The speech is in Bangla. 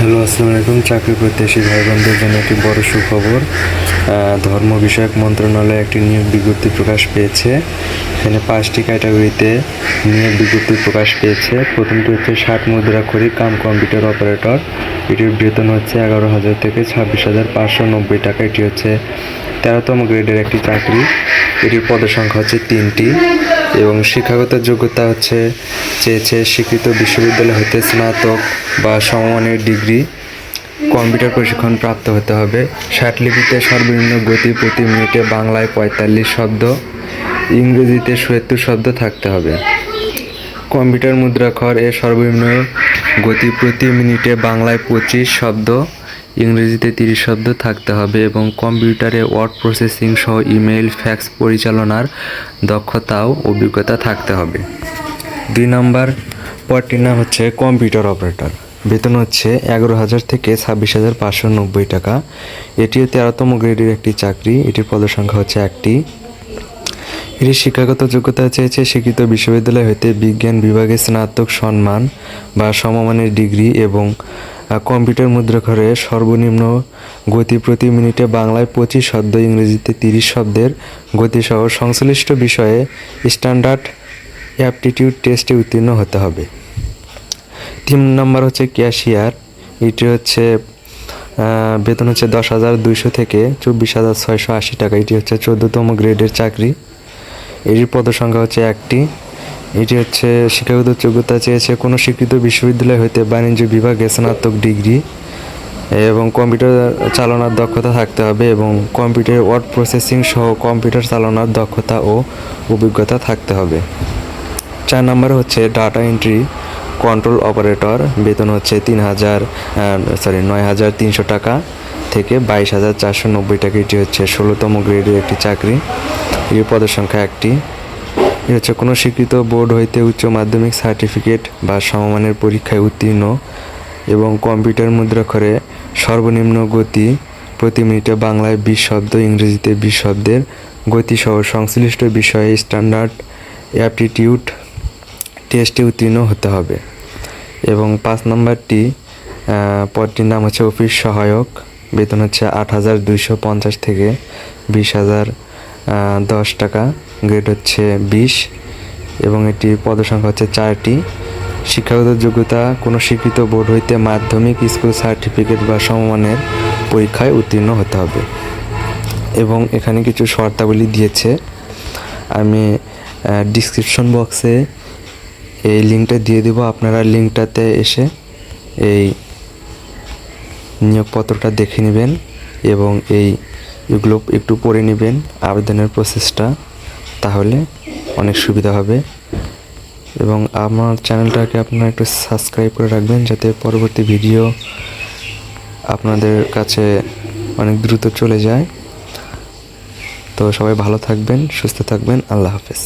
হ্যালো, আসসালামু আলাইকুম। চাকরি প্রত্যাশী ভাই বোনদের জন্য একটি বড় সুখবর। ধর্ম বিষয়ক মন্ত্রণালয়ে একটি নিয়োগ বিজ্ঞপ্তি প্রকাশ পেয়েছে। এখানে পাঁচটি ক্যাটাগরিতে নিয়োগ বিজ্ঞপ্তি প্রকাশ পেয়েছে। প্রথমটি হচ্ছে ষাট মুদ্রা করি কাম কম্পিউটার অপারেটর। এটির বেতন হচ্ছে এগারো হাজার থেকে ছাব্বিশ হাজার পাঁচশো নব্বই টাকা। এটি হচ্ছে তেরোতম গ্রেডের একটি চাকরি। এটির পদের সংখ্যা হচ্ছে তিনটি। এবং শিক্ষাগত যোগ্যতা হচ্ছে চেয়েছে স্বীকৃত বিশ্ববিদ্যালয় হতে স্নাতক বা সমমানের ডিগ্রি। কম্পিউটার প্রশিক্ষণ প্রাপ্ত হতে হবে। ষাট লিপিতে সর্বনিম্ন গতি প্রতি মিনিটে বাংলায় পঁয়তাল্লিশ শব্দ, ইংরেজিতে সত্তর শব্দ থাকতে হবে। কম্পিউটার মুদ্রাক্ষর এর সর্বনিম্ন গতি প্রতি মিনিটে বাংলায় পঁচিশ শব্দ ইংরেজিতে তিরিশ শব্দ থাকতে হবে এবং কম্পিউটারে ওয়ার্ড প্রসেসিং সহ ইমেইল, ফ্যাক্স পরিচালনার দক্ষতাও অভিজ্ঞতা থাকতে হবে। দুই নম্বর পদটির হচ্ছে কম্পিউটার অপারেটর। বেতন হচ্ছে এগারো হাজার থেকে ছাব্বিশ হাজার পাঁচশো নব্বই টাকা। এটিও তেরোতম গ্রেডের একটি চাকরি। এটির পদসংখ্যা হচ্ছে একটি। এটি শিক্ষাগত যোগ্যতা চেয়েছে স্বীকৃত বিশ্ববিদ্যালয় হতে বিজ্ঞান বিভাগে স্নাতক সম্মান বা সমমানের ডিগ্রি এবং কম্পিউটার মুদ্রাক্ষরে সর্বনিম্ন গতি প্রতি মিনিটে বাংলায় পঁচিশ শব্দ, ইংরেজিতে তিরিশ শব্দের গতিসহ সংশ্লিষ্ট বিষয়ে স্ট্যান্ডার্ড অ্যাপটিটিউড টেস্টে উত্তীর্ণ হতে হবে। তিন নম্বর হচ্ছে ক্যাশিয়ার। এটি হচ্ছে বেতন হচ্ছে দশ হাজার দুইশো থেকে চব্বিশ হাজার ছয়শো আশি টাকা। এটি হচ্ছে চোদ্দোতম গ্রেডের চাকরি। এটির পদসংখ্যা হচ্ছে একটি। এটি হচ্ছে শিক্ষাগত যোগ্যতা চেয়েছে কোনো স্বীকৃত বিশ্ববিদ্যালয় হইতে বাণিজ্য বিভাগে স্নাতক ডিগ্রি এবং কম্পিউটার চালানোর দক্ষতা থাকতে হবে এবং কম্পিউটার ওয়ার্ড প্রসেসিং সহ কম্পিউটার চালানোর দক্ষতা ও অভিজ্ঞতা থাকতে হবে। চার নম্বর হচ্ছে ডাটা এন্ট্রি কন্ট্রোল অপারেটর, বেতন হচ্ছে তিন হাজার সরি নয় হাজার তিনশো টাকা থেকে বাইশ হাজার চারশো নব্বই টাকা। এটি হচ্ছে ষোলোতম গ্রেডের একটি চাকরি। এই পদের সংখ্যা একটি। এটি হচ্ছে কোনো স্বীকৃত বোর্ড হইতে উচ্চ মাধ্যমিক সার্টিফিকেট বা সমমানের পরীক্ষায় উত্তীর্ণ এবং কম্পিউটার মুদ্রাক্ষরে সর্বনিম্ন গতি প্রতি মিনিটে বাংলায় বিশ শব্দ, ইংরেজিতে বিশ শব্দের গতিসহ সংশ্লিষ্ট বিষয়ে স্ট্যান্ডার্ড অ্যাপটিটিউড টেস্টে উত্তীর্ণ হতে হবে। এবং পাঁচ নম্বরটি পদটির নাম হচ্ছে অফিস সহায়ক। বেতন হচ্ছে আট হাজার দুইশো পঞ্চাশ থেকে বিশ হাজার দশ টাকা। গ্রেড হচ্ছে বিশ এবং এটি পদসংখ্যা হচ্ছে চারটি। শিক্ষাগত যোগ্যতা, কোনো স্বীকৃত বোর্ড হইতে মাধ্যমিক স্কুল সার্টিফিকেট বা সমমানের পরীক্ষায় উত্তীর্ণ হতে হবে। এবং এখানে কিছু শর্তাবলী দিয়েছে। আমি ডিসক্রিপশন বক্সে এই লিঙ্কটা দিয়ে দেবো। আপনারা লিঙ্কটাতে এসে এই নিয়োগপত্রটা দেখে নেবেন এবং এই এগুলো একটু পড়ে নেবেন আবেদনের প্রসেসটা, তাহলে অনেক সুবিধা হবে। এবং আমার চ্যানেলটাকে আপনারা একটু সাবস্ক্রাইব করে রাখবেন, যাতে পরবর্তী ভিডিও আপনাদের কাছে অনেক দ্রুত চলে যায়। তো সবাই ভালো থাকবেন, সুস্থ থাকবেন, আল্লাহ হাফেজ।